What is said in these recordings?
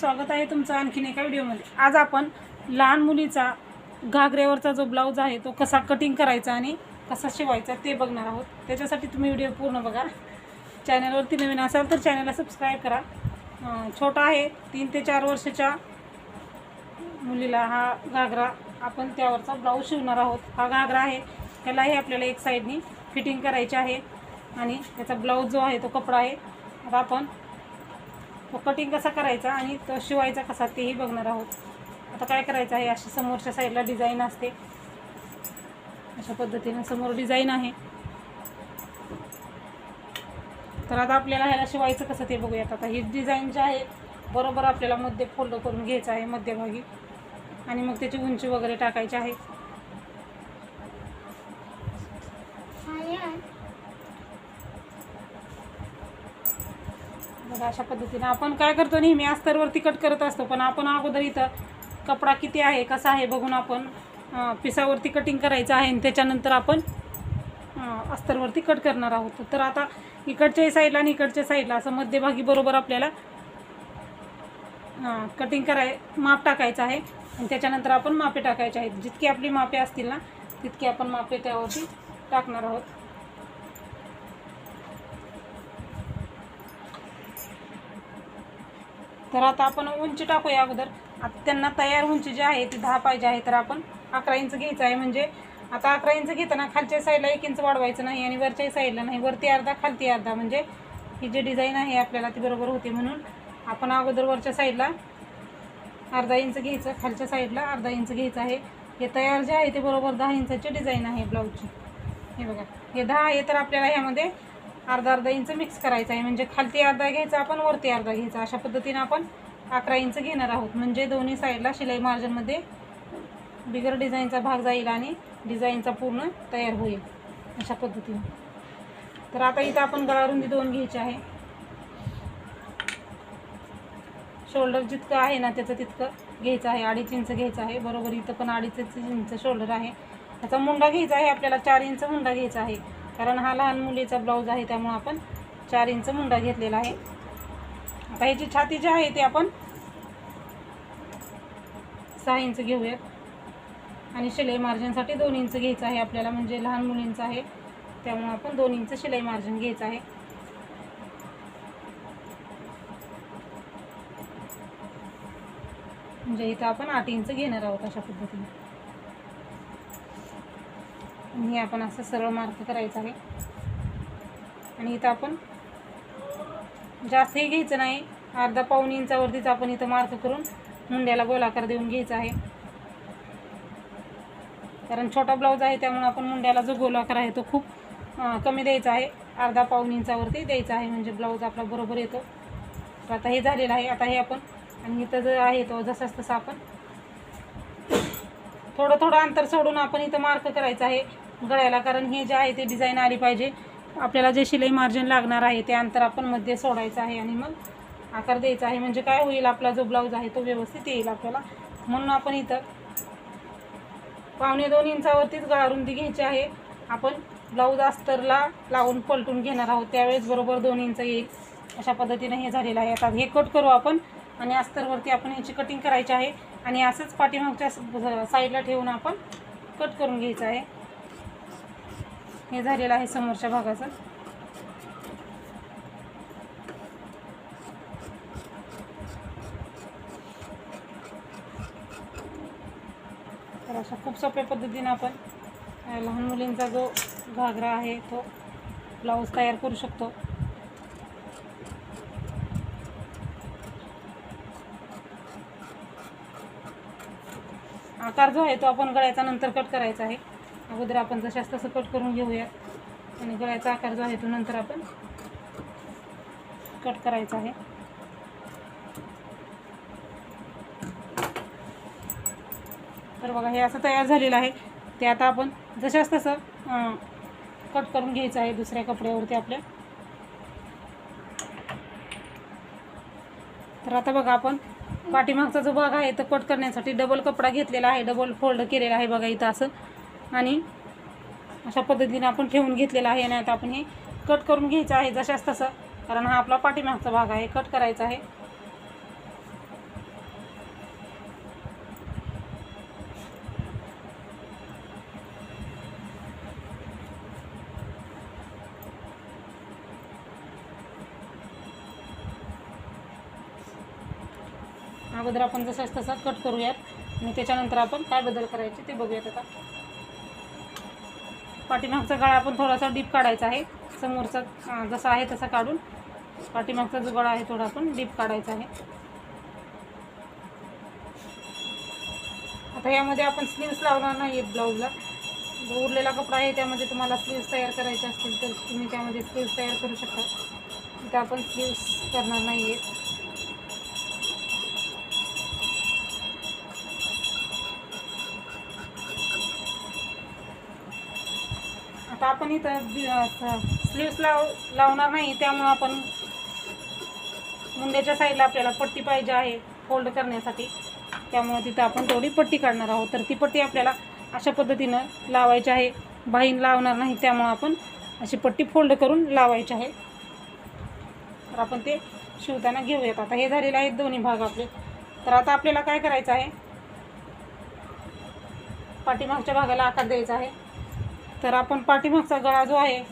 स्वागत आहे तुमचं आणखीन एका व्हिडिओमध्ये. आज आपण लहान मुलीचा घागऱ्यावरचा जो ब्लाऊज आहे तो कसा कटिंग करायचा आणि कसा शिवायचा ते बघणार आहोत. त्याच्यासाठी तुम्ही व्हिडिओ पूर्ण बघा. चॅनलवरती नवीन असाल तर चॅनलला सबस्क्राईब करा. छोटा आहे तीन ते चार वर्षाच्या मुलीला हा घागरा आपण त्यावरचा ब्लाऊज शिवणार आहोत. हा घागरा आहे त्यालाही आपल्याला एक साईडनी फिटिंग करायची आहे आणि त्याचा ब्लाऊज जो आहे तो कपडा आहे. आता आपण तो कटिंग कसा करायचा आणि तो शिवायचा कसा तेही बघणार आहोत. आता काय करायचं आहे अशी समोरच्या साईडला डिझाईन असते. अशा पद्धतीने समोर डिझाईन आहे. तर आता आपल्याला ह्याला शिवायचं कसं ते बघूयात. आता ही डिझाईन जी आहे बरोबर आपल्याला मध्य फोल्ड करून घ्यायचं आहे मध्यभागी. आणि मग त्याची उंची वगैरे टाकायची आहे. बघा अशा पद्धतीने आपण काय करतो नेहमी अस्तरवरती कट करत असतो. पण आपण अगोदर इथं कपडा किती आहे कसा आहे बघून आपण पिसावरती कटिंग करायचं आहे. आणि त्याच्यानंतर आपण अस्तरवरती कट करणार आहोत. तर आता इकडच्याही साईडला आणि इकडच्या साईडला असं मध्यभागी बरोबर आपल्याला कटिंग कराय माप टाकायचं आहे. आणि त्याच्यानंतर आपण मापे टाकायचे आहेत. जितकी आपली मापे असतील ना तितकी आपण मापे त्यावरती टाकणार आहोत. तर आता आपण उंची टाकूया अगोदर. आता त्यांना तयार उंची जी आहे ती दहा पाहिजे आहे. तर आपण अकरा इंच घ्यायचं आहे. म्हणजे आता अकरा इंच घेताना खालच्या साईडला एक इंच वाढवायचं नाही आणि वरच्याही साईडला नाही. वरती अर्धा खालती अर्धा. म्हणजे ही जी डिझाईन आहे आपल्याला ती बरोबर होते. म्हणून आपण अगोदर वरच्या साईडला अर्धा इंच घ्यायचं. खालच्या साईडला अर्धा इंच घ्यायचं आहे. हे तयार जे आहे ते बरोबर दहा इंचाची डिझाईन आहे ब्लाऊजची हे बघा. हे दहा आहे तर आपल्याला ह्यामध्ये अर्धा अर्धा इंच मिक्स करायचं आहे. म्हणजे खालती अर्धा घ्यायचा आपण वरती अर्धा घ्यायचा. अशा पद्धतीने आपण अकरा इंच घेणार आहोत. म्हणजे दोन्ही साईडला शिलाई मार्जिनमध्ये बिगर डिझाईनचा भाग जाईल आणि डिझाईनचा पूर्ण तयार होईल. अशा पद्धतीने. तर आता इथं आपण गळारुंदी दोन घ्यायची आहे. शोल्डर जितकं आहे ना त्याचं तितकं घ्यायचं आहे. अडीच इंच घ्यायचं आहे. बरोबर इथं पण अडीच इंच शोल्डर आहे. त्याचा मुंडा घ्यायचा आहे. आपल्याला चार इंच मुंडा घ्यायचा आहे. कारण हा लहान मुलीचा ब्लाऊज आहे त्यामुळे आपण चार इंच मुंडा घेतलेला आहे. आता ह्याची छाती जी आहे ती आपण सहा इंच घेऊयात. आणि शिलाई मार्जिनसाठी दोन इंच घ्यायचं आहे आपल्याला म्हणजे लहान मुलींचं आहे. त्यामुळे आपण दोन इंच शिलाई मार्जिन घ्यायचं आहे. म्हणजे इथं आपण आठ इंच घेणार आहोत अशा पद्धतीने. हे आपण असं सरळ मार्क करायचं आहे. आणि इथं आपण जास्तही घ्यायचं नाही. अर्धा पाऊन इंचावरतीच आपण इथं मार्क करून मुंड्याला गोलाकार देऊन घ्यायचा आहे. कारण छोटा ब्लाऊज आहे त्यामुळे आपण मुंड्याला जो गोलाकार आहे तो खूप कमी द्यायचा आहे. अर्धा पाऊन इंचावरती द्यायचा आहे म्हणजे ब्लाऊज आपला बरोबर येतो. तर आता हे झालेलं आहे आता हे आपण आणि इथं जो आहे तो जसाच तसा आपण थोडं थोडं अंतर सोडून आपण इथं मार्क करायचं आहे गळ्याला. कारण हे जे आहे ते डिझाईन आली पाहिजे. आपल्याला जे शिलाई मार्जिन लागणार आहे ते अंतर आपण मध्ये सोडायचं आहे आणि मग आकार द्यायचा आहे. म्हणजे काय होईल आपला जो ब्लाऊज आहे तो व्यवस्थित येईल आपल्याला. म्हणून आपण इथं पावणे दोन इंचावरतीच गळारुंदी घ्यायची आहे. आपण ब्लाऊज अस्तरला लावून पलटून घेणार आहोत. त्यावेळेस बरोबर दोन इंच येईल. अशा पद्धतीने हे झालेलं आहे. आता हे कट करू आपण. आणि अस्तरवरती आपण याची कटिंग करायची आहे. आणि असंच पाठीमागच्या साईडला ठेवून आपण कट करून घ्यायचं आहे. हे झालेलं आहे समोरच्या भागाचं. तर अशा खूप सोप्या पद्धतीने आपण लहान मुलींचा जो घागरा आहे तो ब्लाऊज तयार करू शकतो. आकार जो आहे तो आपण गळ्याचा नंतर कट करायचा आहे. अगोदर आपण जशाच तसं कट करून घेऊया. आणि गळ्याचा आकार जो आहे तो नंतर आपण कट करायचा आहे. तर बघा हे असं तयार झालेलं आहे. ते आता आपण जशाच तसं कट करून घ्यायचं आहे दुसऱ्या कपड्यावरती आपल्या. तर आता बघा आपण पाठीमागचा जो भाग आहे तो कट करण्यासाठी डबल कपडा घेतलेला आहे डबल फोल्ड केलेला आहे बघा इथं असं. आणि अशा पद्धतीने आपण ठेवून घेतलेला आहे आणि आता आपण हे कट करून घ्यायचं आहे जशाच तसं. कारण हा आपला पाठीमागचा भाग आहे कट करायचा आहे. अगोदर आपण जसंच तसा कट करूयात. आणि त्याच्यानंतर आपण काय बदल करायचे ते बघूयात आता. पाठीमागचा गळा आपण थोडासा डीप काढायचा आहे. समोरचा जसा आहे तसा काढून पाठीमागचा जो गळा आहे थोडा आपण डीप काढायचा आहे. आता यामध्ये आपण स्लीव्स लावणार नाही आहेत ब्लाऊजला जो उरलेला कपडा आहे त्यामध्ये तुम्हाला स्लीव्स तयार करायचे असतील तर तुम्ही त्यामध्ये स्लीव्स तयार करू शकता. इथं आपण स्लीव्स करणार नाही आहेत आता आपण इथं स्लीव्स लाव लावणार नाही त्यामुळं आपण मुंड्याच्या साईडला आपल्याला पट्टी पाहिजे आहे फोल्ड करण्यासाठी. त्यामुळं तिथं आपण तेवढी पट्टी काढणार आहोत. तर ती पट्टी आपल्याला अशा पद्धतीनं लावायची आहे. बाहीन लावणार नाही त्यामुळं आपण अशी पट्टी फोल्ड करून लावायची आहे. तर आपण ते शिवताना घेऊयात. आता हे झालेले आहेत दोन्ही भाग आपले. तर आता आपल्याला काय करायचं आहे? पाठीमागच्या भागाला आकार द्यायचा आहे. तर आपण पाठीमागचा गळा जो आहे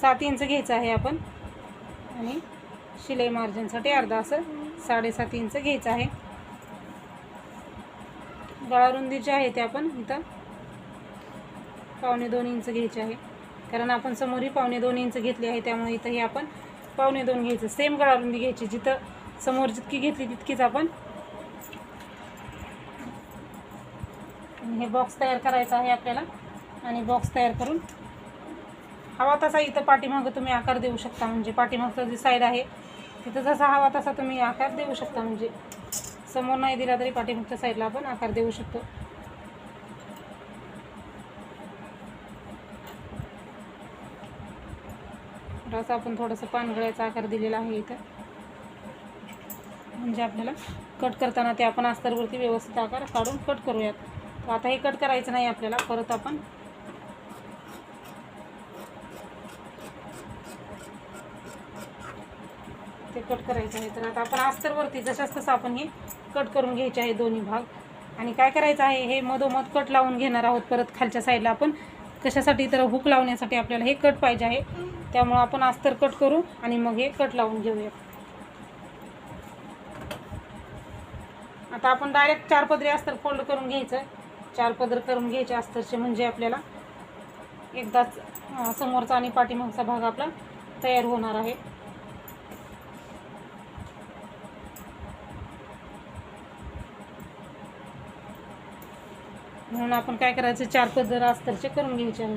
सात इंच घ्यायचं आहे आपण. आणि शिलाई मार्जिनसाठी अर्धा असं साडेसात इंच घ्यायचं आहे. गळा रुंदी जी आहे ते आपण इथं पावणे दोन इंच घ्यायचे आहे. कारण आपण समोरही पावणे दोन इंच घेतली आहे त्यामुळे इथंही आपण पावणे दोन घ्यायचं. सेम गळारुंदी घ्यायची जिथं समोर जितकी घेतली तितकीच आपण हे बॉक्स तयार करायचं आहे आपल्याला. आणि बॉक्स तयार करून हवा तसा इथं पाठीमागं तुम्ही आकार देऊ शकता. म्हणजे पाठीमागचं जी साईड आहे तिथं जसा हवा तसा तुम्ही आकार देऊ शकता. म्हणजे समोर नाही दिला तरी पाठीमागच्या साईडला आपण आकार देऊ शकतो. तर असं आपण थोडंसं पानगळ्याचा आकार दिलेला आहे इथं. म्हणजे आपल्याला कट करताना ते आपण अस्तरवरती व्यवस्थित आकार काढून कट करूयात. तर आता हे कट करायचं नाही आपल्याला परत आपण ते कट करायचं आहे. तर आता आपण अस्तरवरती जशाच तसं आपण हे कट करून घ्यायचे आहे दोन्ही भाग. आणि काय करायचं आहे हे मधोमध कट लावून घेणार आहोत. परत खालच्या साईडला आपण कशासाठी तर हुक लावण्यासाठी आपल्याला हे कट पाहिजे आहे. त्यामुळं आपण अस्तर कट करू आणि मग हे कट लावून घेऊया. आता आपण डायरेक्ट चार पदरी अस्तर फोल्ड करून घ्यायचं. चार पदर करून घ्यायचे अस्तरचे म्हणजे आपल्याला एकदाच समोरचा आणि पाठीमागचा भाग आपला तयार होणार आहे. म्हणून आपण काय करायचं? चार पदर अस्तरचे करून घ्यायचे आहे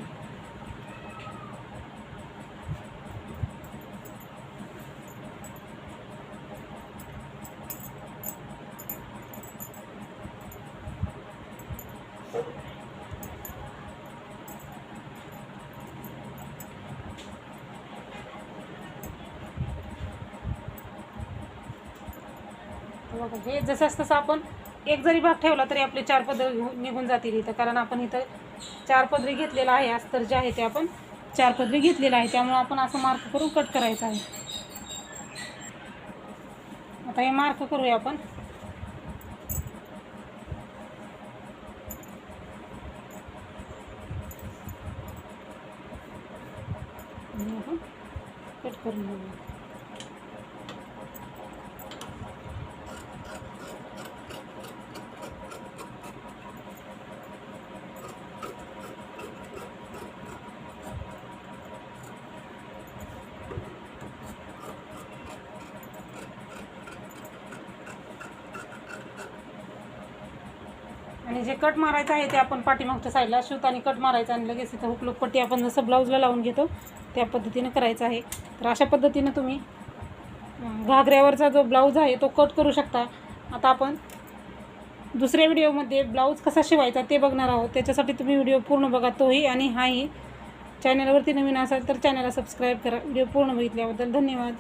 बघा, हे जसंच तसं आपण एक जरी भाग ठेवला तरी आपले चार पदरी निघून जातील इथं. कारण आपण इथं चार पदरी घेतलेला आहे. अस्तर जे आहे ते आपण चार पदरी घेतलेलं आहे. त्यामुळे आपण असं मार्क करून कट करायचं आहे. आता हे मार्क करूया आपण. आपण कट करून घेऊया आणि जे कट मारायचं आहे ते आपण पाठीमागच्या साईडला शिवताना कट मारायचं आणि लगेच इथं हुकलूक पट्टी आपण जसं ब्लाऊजला लावून घेतो त्या पद्धतीनं करायचं आहे. तर अशा पद्धतीनं तुम्ही घागऱ्यावरचा जो ब्लाऊज आहे तो कट करू शकता. आता आपण दुसऱ्या व्हिडिओमध्ये ब्लाऊज कसा शिवायचा ते बघणार आहोत. त्याच्यासाठी तुम्ही व्हिडिओ पूर्ण बघा तोही आणि हाही. चॅनलवरती नवीन असाल तर चॅनलला सबस्क्राईब करा. व्हिडिओ पूर्ण बघितल्याबद्दल धन्यवाद.